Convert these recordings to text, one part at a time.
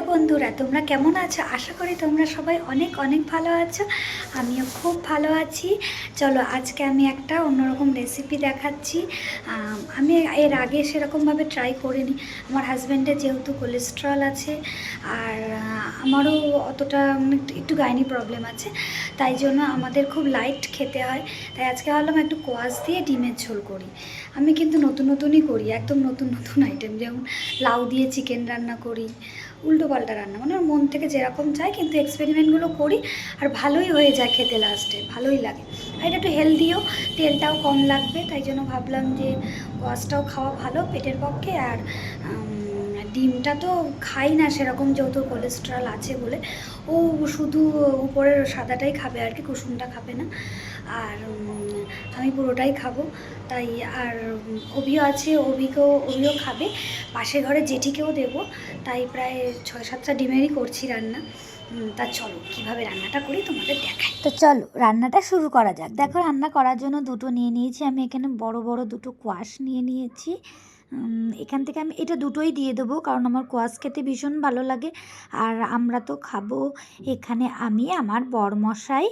বন্ধুরা, তোমরা কেমন আছো? আশা করি তোমরা সবাই অনেক অনেক ভালো আছো। আমিও খুব ভালো আছি। চলো, আজকে আমি একটা অন্যরকম রেসিপি দেখাচ্ছি। আমি এর আগে সেরকমভাবে ট্রাই করিনি। আমার হাজব্যান্ডের যেহেতু কোলেস্ট্রল আছে, আর আমারও অতটা একটু- একটু গাইনি প্রবলেম আছে। তাই জন্য আমাদের খুব লাইট খেতে হয়। তাই আজকে ভাবলাম একটু কোয়াশ দিয়ে ডিমের ঝোল করি। আমি কিন্তু নতুন, নতুনই করি। একদম নতুন নতুন আইটেম যেমন লাউ দিয়ে চিকেন রান্না করি উল্টো পাল্টা রান্না। মানে ওর মন থেকে যেরকম চাই কিন্তু এক্সপেরিমেন্টগুলো করি আর ভালোই হয়ে যায় খেতে লাস্টে ভালোই লাগে। আর এটা একটু হেলদিও তেলটাও কম লাগবে, তাই জন্য ভাবলাম যে ওয়াশটাও খাওয়া ভালো, পেটের পক্ষে, আর ডিমটা তো খাই না সেরকম যেহেতু কোলেস্ট্রল আছে বলে, ও শুধু উপরের সাদাটাই খাবে আর কি, কুসুমটা খাবে না। আর আমি পুরোটাই খাব। তাই আর অভিও আছে, অভিকেও, অভিও খাবে। পাশে ঘরে জেঠিকেও দেবো। তাই প্রায় ছয় সাতটা ডিমেরই করছি রান্না। তা চলো, কীভাবে রান্নাটা করি তোমাদের দেখাই। তো চলো, রান্নাটা শুরু করা যাক। দেখো রান্না করার জন্য দুটো নিয়ে নিয়েছি। আমি এখানে বড় বড় দুটো কোয়াশ নিয়ে নিয়েছি। এখান থেকে আমি এটা দুটোই দিয়ে দেবো, কারণ আমার কোয়াশ খেতে ভীষণ ভালো লাগে। আর আমরা তো খাব এখানে আমি, আমার বরমশাই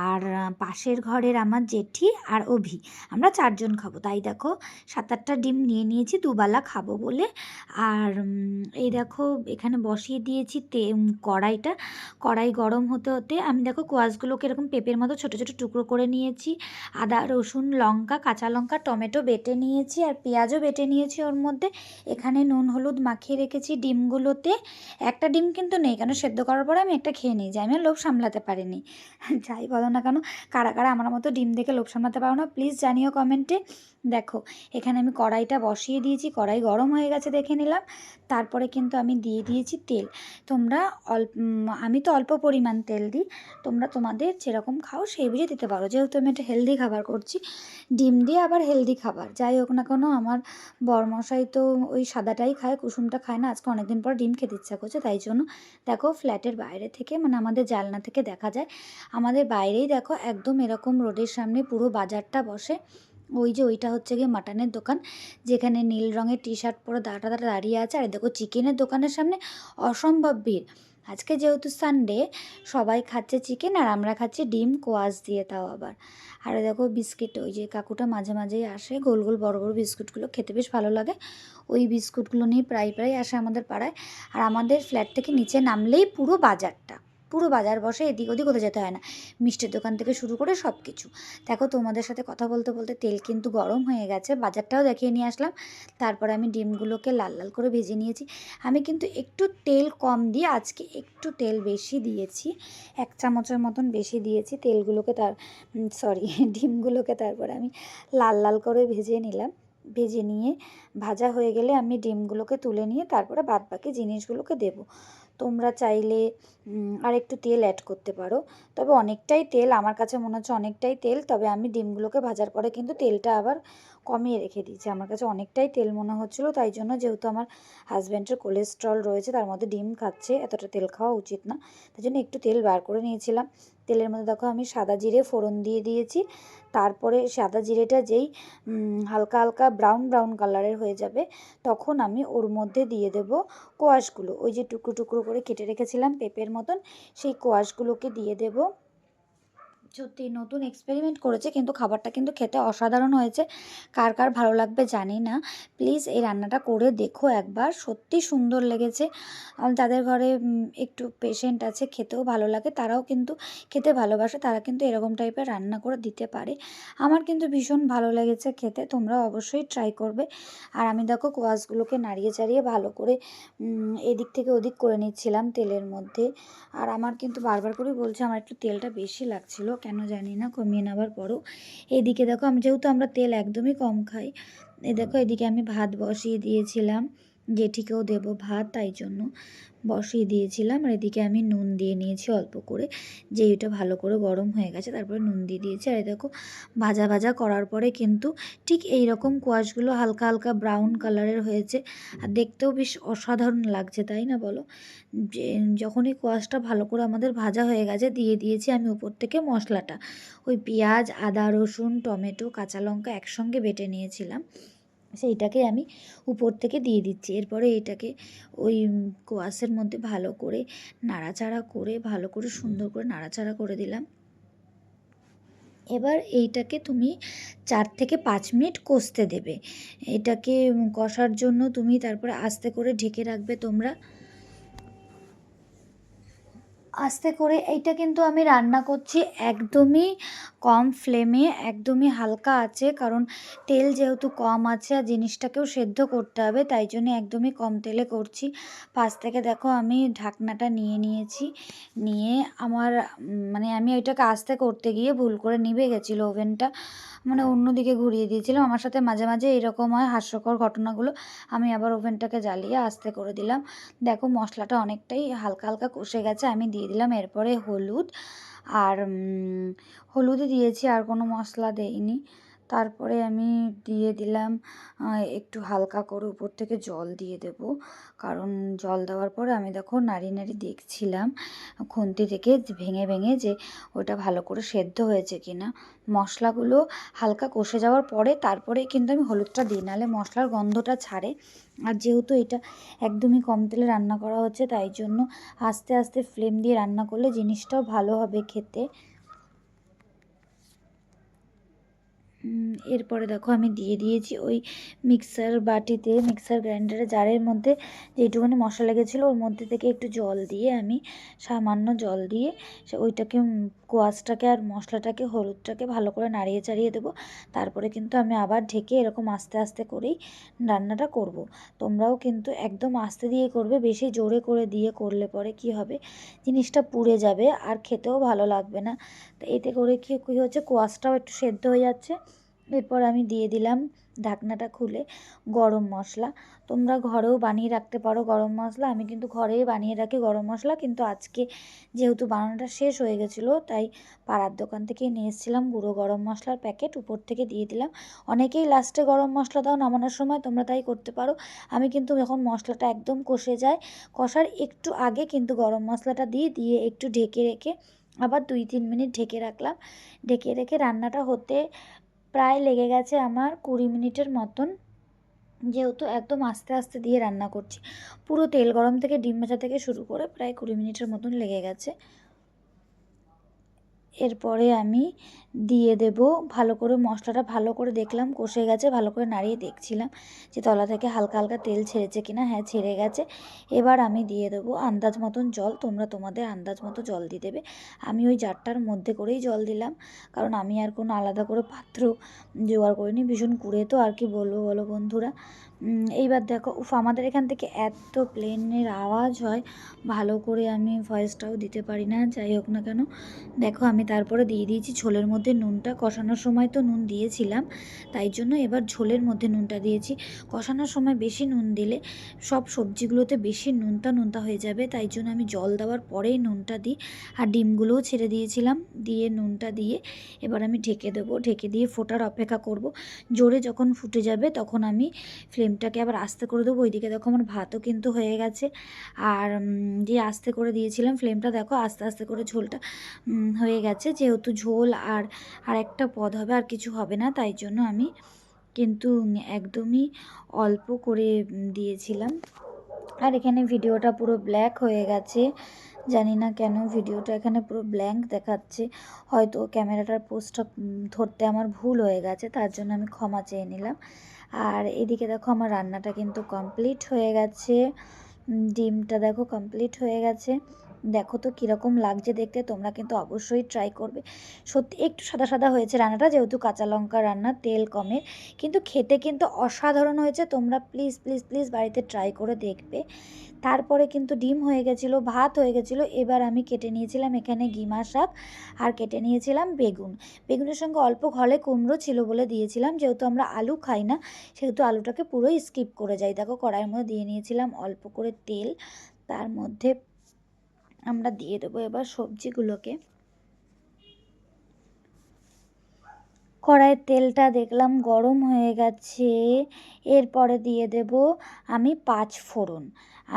আর পাশের ঘরের আমার জেঠি আর অভি। আমরা চারজন খাব, তাই দেখো সাত আটটা ডিম নিয়ে নিয়েছি, দুবেলা খাব বলে। আর এই দেখো এখানে বসিয়ে দিয়েছি তে কড়াইটা। কড়াই গরম হতে হতে আমি দেখো কোয়াশগুলোকে এরকম পেঁপের মতো ছোটো ছোটো টুকরো করে নিয়েছি। আদা, রসুন, লঙ্কা, কাঁচা লঙ্কা, টমেটো বেটে নিয়েছি আর পেঁয়াজও বেটে নিয়েছি। ওর মধ্যে। এখানে নুন, হলুদ মাখিয়ে রেখেছি ডিমগুলোতে। একটা ডিম কিন্তু নেই, কেন সেদ্ধ করার পরে আমি একটা খেয়ে নিই যে আমি লোভ সামলাতে পারিনি। যাই বলো না কেন, কারা কারা আমার মতো ডিম দেখে লোভ সামলাতে পারো না, প্লিজ জানিও কমেন্টে। দেখো, এখানে আমি কড়াইটা বসিয়ে দিয়েছি, কড়াই গরম হয়ে গেছে দেখে নিলাম। তারপরে কিন্তু আমি দিয়ে দিয়েছি তেল। তোমরা অল্প আমি তো অল্প পরিমাণ তেল দিই। তোমরা তোমাদের যেরকম খাও সেই বুঝে দিতে পারো। যেহেতু আমি একটা হেলদি খাবার করছি, ডিম দিয়ে আবার হেলদি খাবার। যাই হোক না কেন, আমার বরমশাই তো ওই সাদাটাই খায়, কুসুমটা খায় না। আজকে অনেকদিন পর ডিম খেতে ইচ্ছা করছে, তাই জন্য দেখো ফ্ল্যাটের বাইরে থেকে মানে আমাদের জালনা থেকে দেখা যায়, আমাদের বাইরেই দেখো একদম এরকম রোডের সামনে পুরো বাজারটা বসে। ওই যে ওইটা হচ্ছে গিয়ে মাটনের দোকান, যেখানে নীল রঙের টি শার্ট পরে দাঁড়া দাঁড়া দাঁড়িয়ে আছে। আর দেখো চিকেনের দোকানের সামনে অসম্ভব ভিড়। আজকে যেহেতু সানডে সবাই খাচ্ছে চিকেন আর আমরা খাচ্ছি ডিম, কোয়াশ দিয়ে তাও আবার। আর দেখো বিস্কিট, ওই যে কাকুটা মাঝে মাঝেই আসে, গোল গোল বড় বড় বিস্কুটগুলো, খেতে বেশ ভালো লাগে। ওই বিস্কুটগুলো নিয়ে প্রায় প্রায় আসে আমাদের পাড়ায়। আর আমাদের ফ্ল্যাট থেকে নিচে নামলেই পুরো বাজারটা। পুরো বাজার বসে এদিক ওদিক কোথাও যেতে হয় না। মিষ্টির দোকান থেকে শুরু করে সব কিছু দেখো তোমাদের সাথে কথা বলতে বলতে তেল কিন্তু গরম হয়ে গেছে। বাজারটাও দেখিয়ে নিয়ে আসলাম। তারপরে আমি ডিমগুলোকে লাল লাল করে ভেজে নিয়েছি। আমি কিন্তু একটু তেল কম দিয়ে আজকে একটু তেল বেশি দিয়েছি। এক চামচের মতন বেশি দিয়েছি তেলগুলোকে তার সরি ডিমগুলোকে তারপরে আমি লাল লাল করে ভেজে নিলাম। ভেজে নিয়ে ভাজা হয়ে গেলে আমি ডিমগুলোকে তুলে নিয়ে তারপরে বাদ বাকি জিনিসগুলোকে দেবো। তোমরা চাইলে আর একটু তেল অ্যাড করতে পারো। তবে অনেকটাই তেল, আমার কাছে মনে হচ্ছে অনেকটাই তেল, তবে আমি ডিমগুলোকে ভাজার পরে কিন্তু তেলটা আবার কমিয়ে রেখে দিয়েছি। আমার কাছে অনেকটাই তেল মনে হচ্ছিল, তাই জন্য যেহেতু আমার হাজব্যান্ডের কোলেস্ট্রল রয়েছে, তার মধ্যে ডিম খাচ্ছে, এতটা তেল খাওয়া উচিত না। তাই জন্য একটু তেল বার করে নিয়েছিলাম। তেলের মধ্যে দেখো আমি সাদা জিরে ফোড়ন দিয়ে দিয়েছি। তারপরে সাদা জিরেটা যেই হালকা হালকা ব্রাউন ব্রাউন কালারের হয়ে যাবে, তখন আমি ওর মধ্যে দিয়ে দেব কোয়াশগুলো। ওই যে টুকরো টুকরো করে কেটে রেখেছিলাম পেঁপের মতন, সেই কোয়াশগুলোকে দিয়ে দেব। সত্যি নতুন এক্সপেরিমেন্ট করেছে, কিন্তু খাবারটা কিন্তু খেতে অসাধারণ হয়েছে। কার কার ভালো লাগবে জানি না। প্লিজ এই রান্নাটা করে দেখো একবার, সত্যি সুন্দর লেগেছে। যাদের ঘরে একটু পেশেন্ট আছে, খেতেও ভালো লাগে, তারাও কিন্তু খেতে ভালোবাসে, তারা কিন্তু এরকম টাইপের রান্না করে দিতে পারে। আমার কিন্তু ভীষণ ভালো লেগেছে খেতে তোমরা অবশ্যই ট্রাই করবে। আর আমি দেখো কোয়াশগুলোকে নাড়িয়ে চাড়িয়ে ভালো করে এদিক থেকে ওদিক করে নিচ্ছিলাম তেলের মধ্যে। আর আমার কিন্তু বারবার করেই বলছে, আমার একটু তেলটা বেশি লাগছিল। কেন জানি না, কমিয়ে নেওয়ার পরও। এদিকে দেখো, আমি যেহেতু আমরা তেল একদমই কম খাই এই দেখো, এদিকে আমি ভাত বসিয়ে দিয়েছিলাম। জেঠিকেও দেবো ভাত, তাই জন্য বসিয়ে দিয়েছিলাম। আর এদিকে আমি নুন দিয়ে নিয়েছি অল্প করে যে এটা ভালো করে গরম হয়ে গেছে, তারপরে নুন দিয়ে দিয়েছি। আর দেখো, ভাজা ভাজা করার পরে কিন্তু ঠিক এই রকম কোয়াশগুলো হালকা হালকা ব্রাউন কালারের হয়েছে। আর দেখতেও বেশ অসাধারণ লাগছে, তাই না বলো? যে যখনই কোয়াশটা ভালো করে আমাদের ভাজা হয়ে গেছে, দিয়ে দিয়েছি আমি উপর থেকে মশলাটা। ওই পেঁয়াজ, আদা, রসুন, টমেটো, কাঁচা লঙ্কা একসঙ্গে বেটে নিয়েছিলাম। সেইটাকে আমি উপর থেকে দিয়ে দিচ্ছি। এরপরে এটাকে ওই কোয়াশের মধ্যে ভালো করে নাড়াচাড়া করে, ভালো করে সুন্দর করে নাড়াচাড়া করে দিলাম। এবার এইটাকে তুমি চার থেকে পাঁচ মিনিট কষতে দেবে। এটাকে কষার জন্য তুমি তারপরে আস্তে করে ঢেকে রাখবে তোমরা। আস্তে করে এইটা কিন্তু আমি রান্না করছি একদমই কম ফ্লেমে, একদমই হালকা আছে, কারণ তেল যেহেতু কম আছে আর জিনিসটাকেও সেদ্ধ করতে হবে, তাই জন্য একদমই কম তেলে করছি। পাশ থেকে দেখো আমি ঢাকনাটা নিয়ে নিয়েছি, নিয়ে আমার মানে আমি ওইটাকে আস্তে করতে গিয়ে ভুল করে নিভে গেছিল ওভেনটা। মানে অন্যদিকে ঘুরিয়ে দিয়েছিলাম। আমার সাথে মাঝে মাঝে এরকম হয়, হাস্যকর ঘটনাগুলো আমি আবার ওভেনটাকে জ্বালিয়ে আস্তে করে দিলাম। দেখো, মশলাটা অনেকটাই হালকা হালকা কষে গেছে, আমি দিয়ে দিলাম। এরপরে হলুদ আর হলুদ দিয়েছি, আর কোনো মশলা দেইনি। তারপরে আমি দিয়ে দিলাম একটু হালকা করে উপর থেকে জল দিয়ে দেব। কারণ জল দেওয়ার পরে আমি দেখো নাড়ি নাড়ি দেখছিলাম, খুন্তি থেকে ভেঙে ভেঙে যে ওটা ভালো করে সেদ্ধ হয়েছে কিনা। মশলাগুলো হালকা কষে যাওয়ার পরে তারপরে কিন্তু আমি হলুদটা দিই, নাহলে মশলার গন্ধটা ছাড়ে। আর যেহেতু এটা একদমই কম তেলে রান্না করা হচ্ছে, তাই জন্য আস্তে আস্তে ফ্লেম দিয়ে রান্না করলে জিনিসটাও ভালো হবে খেতে। এরপরে দেখো আমি দিয়ে দিয়েছি ওই মিক্সার বাটিতে মিক্সার গ্রাইন্ডারে জারের মধ্যে যেটুকুনি মশলা লেগেছিলো ওর মধ্যে থেকে একটু জল দিয়ে আমি সামান্য জল দিয়ে সে ওইটাকে কোয়াশটাকে আর মশলাটাকে, হলুদটাকে ভালো করে নাড়িয়ে চাড়িয়ে দেবো। তারপরে কিন্তু আমি আবার ঢেকে এরকম আস্তে আস্তে করেই রান্নাটা করব। তোমরাও কিন্তু একদম আস্তে দিয়ে করবে, বেশি জোরে করে দিয়ে করলে পরে কি হবে? জিনিসটা পুড়ে যাবে আর খেতেও ভালো লাগবে না। তো এতে করে কি, কী হচ্ছে? কোয়াশটাও একটু সেদ্ধ হয়ে যাচ্ছে। এরপর আমি দিয়ে দিলাম ঢাকনাটা খুলে গরম মশলা। তোমরা ঘরেও বানিয়ে রাখতে পারো গরম মশলা। আমি কিন্তু ঘরেই বানিয়ে রাখি গরম মশলা, কিন্তু আজকে যেহেতু বানানোটা শেষ হয়ে গেছিল, তাই পাড়ার দোকান থেকে নিয়ে এসেছিলাম গুঁড়ো গরম মশলার প্যাকেট উপর থেকে দিয়ে দিলাম। অনেকেই লাস্টে গরম মশলা দাও নামানোর সময় তোমরা তাই করতে পারো। আমি কিন্তু যখন মশলাটা একদম কষে যায়, কষার একটু আগে কিন্তু গরম মশলাটা দিয়ে দিয়ে একটু ঢেকে রেখে আবার দুই তিন মিনিট ঢেকে রাখলাম। ঢেকে রেখে রান্নাটা হতে প্রায় লেগে গেছে আমার কুড়ি মিনিটের মতন। যেহেতু একদম আস্তে আস্তে দিয়ে রান্না করছি। পুরো তেল গরম থেকে, ডিম ভাজা থেকে শুরু করে প্রায় কুড়ি মিনিটের মতন লেগে গেছে। এরপরে আমি দিয়ে দেব ভালো করে মশলাটা ভালো করে দেখলাম, কষে গেছে, ভালো করে নাড়িয়ে দেখছিলাম যে তলা থেকে হালকা হালকা তেল ছেড়েছে কিনা। হ্যাঁ ছেড়ে গেছে। এবার আমি দিয়ে দেবো আন্দাজ মতন জল, তোমরা তোমাদের আন্দাজ মতো জল দিয়ে দেবে। আমি ওই জারটার মধ্যে করেই জল দিলাম, কারণ আমি আর কোনো আলাদা করে পাত্র জোগাড় করিনি, ভীষণ কুড়ে তো, আর কি বলব বলো বন্ধুরা? এইবার দেখো, উফ, আমাদের এখান থেকে এত প্লেনের আওয়াজ হয়। ভালো করে আমি ভয়েসটাও দিতে পারি না, যাই হোক না কেন। দেখো, আমি তারপরে দিয়ে দিয়েছি ঝোলের মধ্যে নুনটা। কষানোর সময় তো নুন দিয়েছিলাম, তাই জন্য এবার ঝোলের মধ্যে নুনটা দিয়েছি। কষানোর সময় বেশি নুন দিলে সব সবজিগুলোতে বেশি নুনটা নুনটা হয়ে যাবে, তাই জন্য আমি জল দেওয়ার পরেই নুনটা দিই। আর ডিমগুলোও ছেড়ে দিয়েছিলাম, দিয়ে নুনটা দিয়ে এবার আমি ঢেকে দেবো। ঢেকে দিয়ে ফোটার অপেক্ষা করব। জোরে যখন ফুটে যাবে, তখন আমি ফ্লেমটাকে আবার আস্তে করে দেবো। ওইদিকে দেখো আমার ভাতও কিন্তু হয়ে গেছে। আর যে আস্তে করে দিয়েছিলাম ফ্লেমটা দেখো আস্তে আস্তে করে ঝোলটা হয়ে গেছে। যেহেতু ঝোল আর আর একটা পদ হবে, আর কিছু হবে না, তাই জন্য আমি কিন্তু একদমই অল্প করে দিয়েছিলাম। আর এখানে ভিডিওটা পুরো ব্ল্যাক হয়ে গেছে। জানি না কেন ভিডিওটা এখানে পুরো ব্ল্যাঙ্ক দেখাচ্ছে। হয়তো ক্যামেরাটার পোস্টটা ধরতে আমার ভুল হয়ে গেছে, তার জন্য আমি ক্ষমা চেয়ে নিলাম। আর এদিকে দেখো আমার রান্নাটা কিন্তু কমপ্লিট হয়ে গেছে। ডিমটা দেখো কমপ্লিট হয়ে গেছে। দেখো তো কীরকম লাগছে দেখতে, তোমরা কিন্তু অবশ্যই ট্রাই করবে। সত্যি একটু সাদা সাদা হয়েছে রান্নাটা, যেহেতু কাঁচা লঙ্কা রান্না, তেল কমের। কিন্তু খেতে কিন্তু অসাধারণ হয়েছে, তোমরা প্লিজ প্লিজ প্লিজ বাড়িতে ট্রাই করে দেখবে। তারপরে কিন্তু ডিম হয়ে গেছিল, ভাত হয়ে গেছিল, এবার আমি কেটে নিয়েছিলাম এখানে গিমা শাক আর কেটে নিয়েছিলাম বেগুন। বেগুনের সঙ্গে অল্প ঘলে কুমড়ো ছিল বলে দিয়েছিলাম, যেহেতু আমরা আলু খাই না, সেহেতু আলুটাকে পুরোই স্কিপ করে যাই। দেখো কড়াইয়ের মধ্যে দিয়ে নিয়েছিলাম অল্প করে তেল, তার মধ্যে আমরা দিয়ে দেবো এবার সবজিগুলোকে। কড়াইয়ের তেলটা দেখলাম গরম হয়ে গেছে। এরপরে দিয়ে দেব আমি পাঁচ ফোড়ন।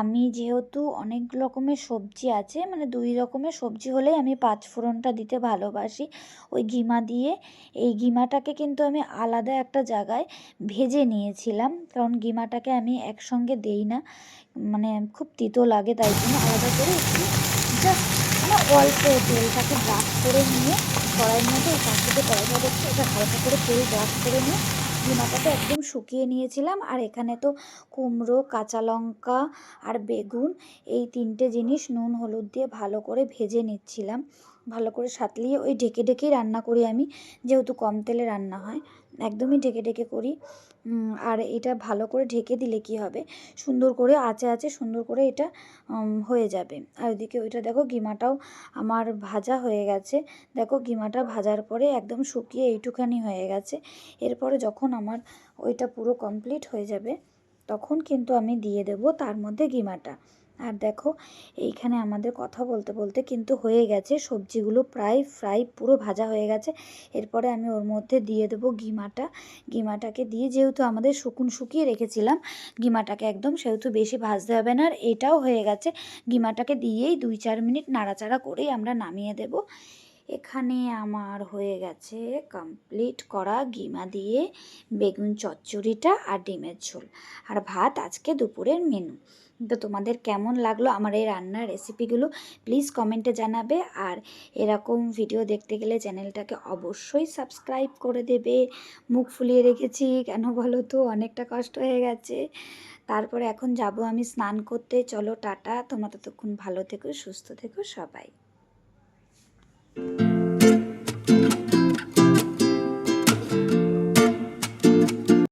আমি যেহেতু অনেক রকমের সবজি আছে মানে দুই রকমের সবজি হলেই আমি পাঁচ ফোড়নটা দিতে ভালোবাসি। ওই গিমা দিয়ে। এই গিমাটাকে কিন্তু আমি আলাদা একটা জায়গায় ভেজে নিয়েছিলাম, কারণ গিমাটাকে আমি একসঙ্গে দেই না। মানে খুব তিতো লাগে, তাই জন্য আলাদা করে একটু জাস্ট মানে অল্প তেলটাকে ব্রাশ করে নিয়ে, কড়াইয়ের মধ্যে এই পাখিতে কড়াইটা দেখছি এটা হালকা করে তেল ব্রাশ করে নিয়ে গিমাটাকে একদম শুকিয়ে নিয়েছিলাম, আর এখানে তো কুমড়ো, কাঁচা লঙ্কা আর বেগুন, এই তিনটে জিনিস নুন, হলুদ দিয়ে ভালো করে ভেজে নিচ্ছিলাম। ভালো করে সাতলিয়ে ওই ঢেকে ঢেকেই রান্না করি আমি, যেহেতু কম তেলে রান্না হয়, একদমই ঢেকে ঢেকে করি। আর এটা ভালো করে ঢেকে দিলে কি হবে? সুন্দর করে আঁচে আঁচে সুন্দর করে এটা হয়ে যাবে। আর ওইদিকে ওইটা দেখো গিমাটাও আমার ভাজা হয়ে গেছে। দেখো গিমাটা ভাজার পরে একদম শুকিয়ে এইটুখানি হয়ে গেছে। এরপরে যখন আমার ওইটা পুরো কমপ্লিট হয়ে যাবে, তখন কিন্তু আমি দিয়ে দেব তার মধ্যে গিমাটা। আর দেখো, এইখানে আমাদের কথা বলতে বলতে কিন্তু হয়ে গেছে। সবজিগুলো প্রায় ফ্রাই পুরো ভাজা হয়ে গেছে। এরপরে আমি ওর মধ্যে দিয়ে দেবো গিমাটা। গিমাটাকে দিয়ে যেহেতু আমাদের শুকুন শুকিয়ে রেখেছিলাম, গিমাটাকে একদম সেহেতু বেশি ভাজতে হবে না। আর এটাও হয়ে গেছে। গিমাটাকে দিয়েই দুই চার মিনিট নাড়াচাড়া করেই আমরা নামিয়ে দেব। এখানে আমার হয়ে গেছে কমপ্লিট করা গিমা দিয়ে বেগুন চচ্চড়িটা আর ডিমের ঝোল। আর ভাত আজকে দুপুরের মেনু। তো তোমাদের কেমন লাগল আমার এই রান্নার রেসিপিগুলো প্লিজ কমেন্টে জানাবে। আর এরকম ভিডিও দেখতে গেলে চ্যানেলটাকে অবশ্যই সাবস্ক্রাইব করে দেবে। মুখ ফুলিয়ে রেখেছি, কেন বলো তো? অনেকটা কষ্ট হয়ে গেছে। তারপরে এখন যাব আমি স্নান করতে। চলো, টাটা। তোমরা ততক্ষণ ভালো থেকো, সুস্থ থেকো সবাই।